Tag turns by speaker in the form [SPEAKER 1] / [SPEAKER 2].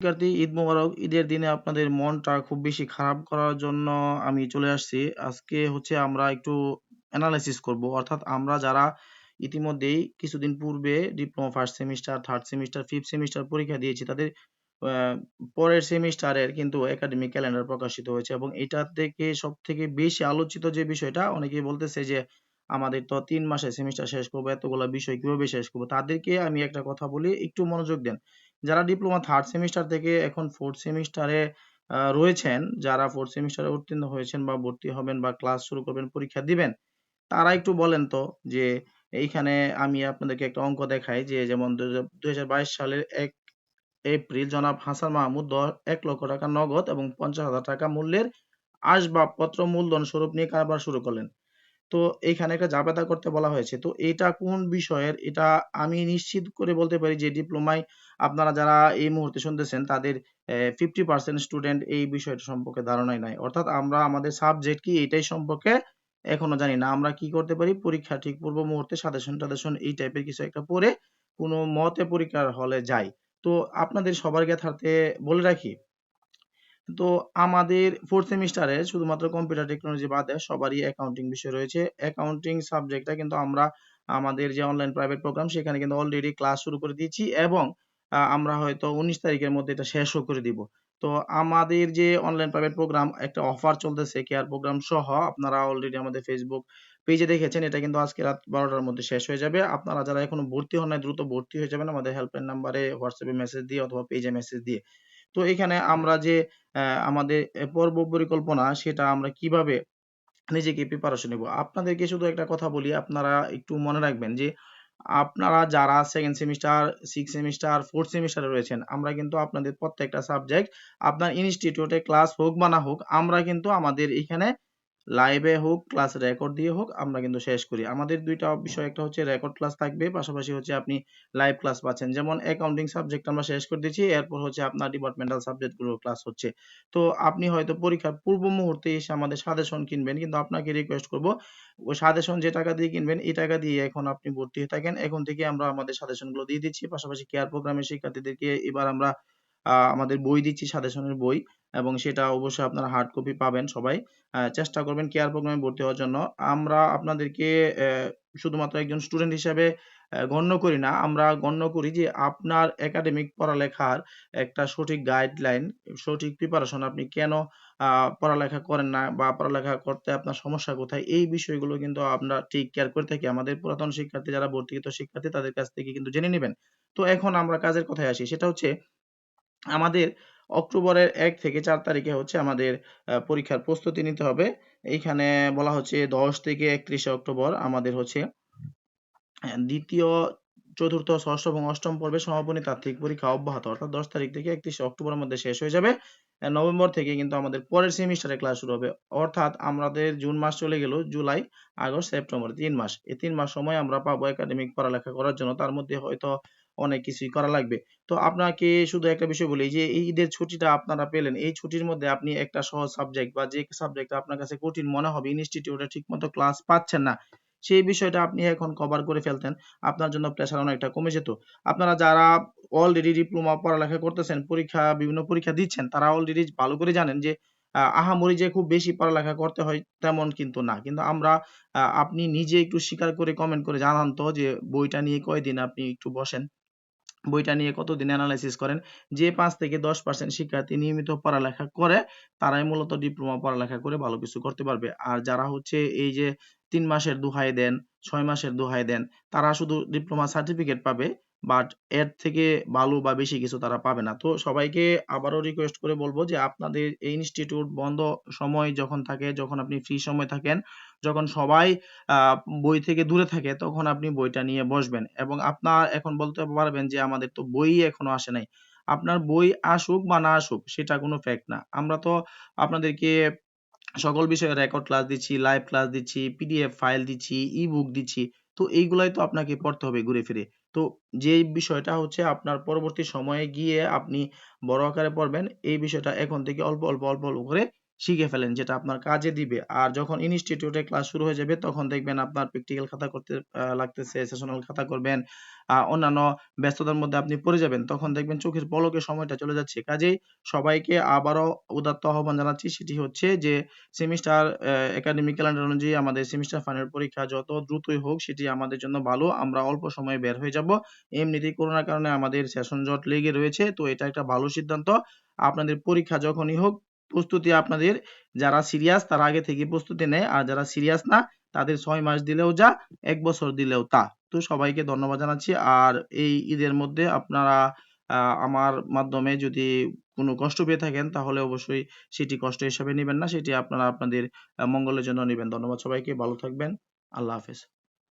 [SPEAKER 1] শিক্ষার্থী ঈদ মোবারক, ঈদের দিনে আপনাদের মনটা খুব বেশি খারাপ করার জন্য আমি চলে আসছি। আজকে হচ্ছে আমরা একটু অ্যানালাইসিস করব। অর্থাৎ আমরা যারা ইতিমধ্যেই কিছুদিন পূর্বে diploma first semester third semester fifth semester পরীক্ষা দিয়েছি, তাদের পরের সেমিস্টারের কিন্তু একাডেমিক ক্যালেন্ডার প্রকাশিত হয়েছে এবং এটা থেকে সব থেকে বেশি আলোচিত যে বিষয়টা, অনেকেই বলতেছে যে আমাদের তো তিন মাসে সেমিস্টার শেষ করব, এতগুলা বিষয় কীভাবে শেষ করব? তাদেরকে আমি একটা কথা বলি, একটু মনোযোগ দেন। যারা ডিপ্লোমা থার্ড সেমিস্টার থেকে এখন ফোর্থ সেমিস্টারে রয়েছেন, যারা ফোর্থ সেমিস্টারে উত্তীর্ণ হয়েছেন বা ভর্তি হবেন বা ক্লাস শুরু করবেন, পরীক্ষা দিবেন, তারা একটু বলেন তো যে এইখানে আমি আপনাদেরকে একটা অঙ্ক দেখাই যে যেমন দুই হাজার বাইশ সালের এক এপ্রিল জনাব হাসান মাহমুদ এক লক্ষ টাকা নগদ এবং পঞ্চাশ হাজার টাকা মূল্যের আসবাবপত্র মূলধন স্বরূপ নিয়ে কারবার শুরু করলেন। তো এইখানে একটা জাবেদা করতে বলা হয়েছে। তো এটা কোন বিষয়ের? এটা আমি নিশ্চিত করে বলতে পারি যে ডিপ্লোমায় আপনারা যারা এই মুহূর্তে শুনতেছেন, তাদের ফিফটি পার্সেন্ট স্টুডেন্ট এই বিষয়টা সম্পর্কে ধারণাই নাই। অর্থাৎ আমরা, আমাদের সাবজেক্ট কি এটাই সম্পর্কে এখনও জানি না। আমরা কি করতে পারি? পরীক্ষা ঠিক পূর্ব মুহূর্তে সাজেশন টাদেশন এই টাইপের কিছু একটা পড়ে কোনো মতে পরীক্ষার হলে যাই। তো আপনাদের সবার জ্ঞাতার্থে বলে রাখি তো আমাদের ফোর্থ সেমিস্টারে শুধুমাত্র কম্পিউটার টেকনোলজি বাদে সবারই অ্যাকাউন্টিং বিষয় রয়েছে। অ্যাকাউন্টিং সাবজেক্টটা কিন্তু আমরা, আমাদের যে অনলাইন প্রাইভেট প্রোগ্রাম সেখানে কিন্তু অলরেডি ক্লাস শুরু করে দিয়েছি এবং আমরা হয়তো উনিশ তারিখের মধ্যে এটা শেষও করে দিব। তো আমাদের যে অনলাইন প্রাইভেট প্রোগ্রাম একটা অফার চলতেছে কেয়ার প্রোগ্রাম সহ, আপনারা অলরেডি আমাদের ফেসবুক পেজে দেখেছেন, এটা কিন্তু আজকে রাত বারোটার মধ্যে শেষ হয়ে যাবে। আপনারা যারা এখনও ভর্তি হন নাই, দ্রুত ভর্তি হয়ে যাবেন আমাদের হেল্পলাইন নাম্বারে হোয়াটসঅ্যাপে মেসেজ দিয়ে অথবা পেজে মেসেজ দিয়ে। তো এখানে আমরা যে আমাদের পর্ব পরিকল্পনা সেটা আমরা কীভাবে নিজেকে প্রিপারেশন নেব? আপনাদেরকে শুধু একটা কথা বলি, আপনারা একটু মনে রাখবেন যে, আপনারা যারা second semester six semester fourth সেমিস্টারে রয়েছেন, আমরা কিন্তু আপনাদের প্রত্যেকটা সাবজেক্ট আপনার ইনস্টিটিউটে ক্লাস হোক বা না হোক, আমরা কিন্তু আমাদের এখানে লাইভে হোক ক্লাস রেকর্ড দিয়ে হোক, আমরা কিন্তু শেষ করি। আমাদের দুইটা বিষয়, একটা হচ্ছে রেকর্ড ক্লাস থাকবে, পাশাপাশি হচ্ছে আপনি লাইভ ক্লাস পাচ্ছেন। যেমন অ্যাকাউন্টিং সাবজেক্ট আমরা শেষ করে দিচ্ছি এরপর হচ্ছে আপনার ডিপার্টমেন্টাল সাবজেক্টগুলো ক্লাস হচ্ছে। তো আপনি হয়তো পরীক্ষার পূর্ব মুহূর্তে এসে আমাদের সাজেশন কিনবেন, কিন্তু আপনাকে রিকোয়েস্ট করব, ওই সাজেশন যে টাকা দিয়ে কিনবেন, এই টাকা দিয়ে এখন আপনি ভর্তি হয়ে থাকেন। এখন থেকে আমরা আমাদের সাজেশনগুলো দিয়ে দিচ্ছি, পাশাপাশি কেয়ার প্রোগ্রামের শিক্ষার্থীদেরকে এবার আমরা আমাদের বই দিচ্ছি, সাজেশনের বই, এবং সেটা অবশ্যই আপনারা হার্ড কপি পাবেন সবাই। চেষ্টা করবেন কেয়ার প্রোগ্রামে ভর্তি হওয়ার জন্য। আমরা আপনাদেরকে শুধুমাত্র একজন স্টুডেন্ট হিসাবে গণ্য করি না, আমরা গণ্য করি যে আপনার একাডেমিক পড়ালেখার একটা সঠিক গাইডলাইন সঠিক প্রিপারেশন আপনি কেন পড়ালেখা করেন না বা পড়ালেখা করতে আপনার সমস্যা কোথায়, এই বিষয়গুলো কিন্তু আমরা ঠিক কেয়ার করে থাকি। আমাদের পুরাতন শিক্ষার্থী যারা ভর্তিকৃত শিক্ষার্থী, তাদের কাছ থেকে কিন্তু জেনে নেবেন। তো এখন আমরা কাজের কথায় আসি, সেটা হচ্ছে আমাদের অক্টোবরের এক থেকে চার তারিখে হচ্ছে আমাদের পরীক্ষার প্রস্তুতি নিতে হবে। এইখানে বলা হচ্ছে দশ থেকে একত্রিশে অক্টোবর আমাদের হচ্ছে দ্বিতীয়, চতুর্থ, ষষ্ঠ এবং অষ্টম পর্বে সমাপনী তাত্ত্বিক পরীক্ষা অব্যাহত। অর্থাৎ দশ তারিখ থেকে একত্রিশে অক্টোবরের মধ্যে শেষ হয়ে যাবে। নভেম্বর থেকে কিন্তু আমাদের পরের সেমিস্টারে ক্লাস শুরু হবে। অর্থাৎ আমাদের জুন মাস চলে গেল, জুলাই, আগস্ট, সেপ্টেম্বর, তিন মাস। এই তিন মাস সময় আমরা পাবো একাডেমিক পড়ালেখা করার জন্য। তার মধ্যে হয়তো অনেক কিছুই করা লাগবে। তো আপনাকে শুধু একটা বিষয় বলি যে, এই ঈদের ছুটিটা আপনারা পেলেন, এই ছুটির মধ্যে আপনি একটা সহজ সাবজেক্ট বা যে সাবজেক্ট আপনার কাছে কঠিন মনে হবে ইনস্টিটিউটে ঠিকমতো ক্লাস পাচ্ছেন না, সেই বিষয়টা আপনি এখন কভার করে ফেলতেন, আপনার জন্য প্রেশার অনেকটা কমে যেত। আপনারা যারা অলরেডি ডিপ্লোমা পড়ালেখা করতেছেন, পরীক্ষা, বিভিন্ন পরীক্ষা দিচ্ছেন, তারা অলরেডি ভালো করে জানেন যে আহামরি যে খুব বেশি পড়ালেখা করতে হয় তেমন কিন্তু না। কিন্তু আমরা আপনি নিজে একটু স্বীকার করে কমেন্ট করে জানান তো যে, বইটা নিয়ে কয়দিন আপনি একটু বসেন। বইটা নিয়ে কতদিন অ্যানালাইসিস করেন? যে পাঁচ থেকে দশ পার্সেন্ট শিক্ষার্থী নিয়মিত পড়ালেখা করে, তারাই মূলত ডিপ্লোমা পড়ালেখা করে ভালো কিছু করতে পারবে। আর যারা হচ্ছে এই যে তিন মাসের দোহাই দেন, ছয় মাসের দোহাই দেন, তারা শুধু ডিপ্লোমা সার্টিফিকেট পাবে বাট এর থেকে ভালো বা বেশি কিছু তারা পাবে না। তো সবাইকে আবারও রিকোয়েস্ট করে বলব যে, আপনাদের এই ইনস্টিটিউট বন্ধ সময় যখন থাকে, যখন আপনি ফ্রি সময় থাকেন, যখন সবাই বই থেকে দূরে থাকে, তখন আপনি বইটা নিয়ে বসবেন। এবং আপনার এখন বলতে পারবেন যে, আমাদের তো বই এখনও আসে নাই। আপনার বই আসুক বা না আসুক, সেটা কোনো ফ্যাক্ট না। আমরা তো আপনাদেরকে সকল বিষয়ে রেকর্ড ক্লাস দিচ্ছি লাইভ ক্লাস দিচ্ছি পিডিএফ ফাইল দিচ্ছি ই বুক দিচ্ছি, তো এইগুলাই তো আপনাকে পড়তে হবে ঘুরে ফিরে। তো যে বিষয়টা হচ্ছে আপনার পরবর্তী সময়ে গিয়ে আপনি বড় আকারে পড়বেন, এই বিষয়টা এখন থেকে অল্প অল্প অল্প অল্প করে শিখে ফেলেন যেটা আপনার কাজে দিবে। আর যখন ইনস্টিটিউটে ক্লাস শুরু হয়ে যাবে, তখন দেখবেন আপনার প্র্যাকটিক্যাল খাতা করতে লাগতেছে সেশনাল খাতা করবেন অন্যান্য ব্যস্ততার মধ্যে আপনি পড়ে যাবেন, তখন দেখবেন চোখের পলকে সময়টা চলে যাচ্ছে। কাজেই সবাইকে আবারও উদাত্ত আহ্বান জানাচ্ছি, সেটি হচ্ছে যে সেমিস্টার একাডেমিক ক্যালেন্ডার অনুযায়ী আমাদের সেমিস্টার ফাইনাল পরীক্ষা যত দ্রুতই হোক, সেটি আমাদের জন্য ভালো। আমরা অল্প সময়ে বের হয়ে যাব। এমনিতেই করোনার কারণে আমাদের সেশন জট লেগে রয়েছে, তো এটা একটা ভালো সিদ্ধান্ত। আপনাদের পরীক্ষা যখনই হোক প্রস্তুতি আপনাদের। যারা সিরিয়াস তারা আগে থেকে প্রস্তুতি নেয়, আর যারা সিরিয়াস না, তাদের ছয় মাস দিলেও যা, এক বছর দিলেও তা। তো সবাইকে ধন্যবাদ জানাচ্ছি। আর এই ঈদের মধ্যে আপনারা আমার মাধ্যমে যদি কোনো কষ্ট পেয়ে থাকেন, তাহলে অবশ্যই সেটি কষ্ট হিসাবে নেবেন না, সেটি আপনারা আপনাদের মঙ্গলের জন্য নেবেন। ধন্যবাদ সবাইকে, ভালো থাকবেন। আল্লাহ হাফেজ।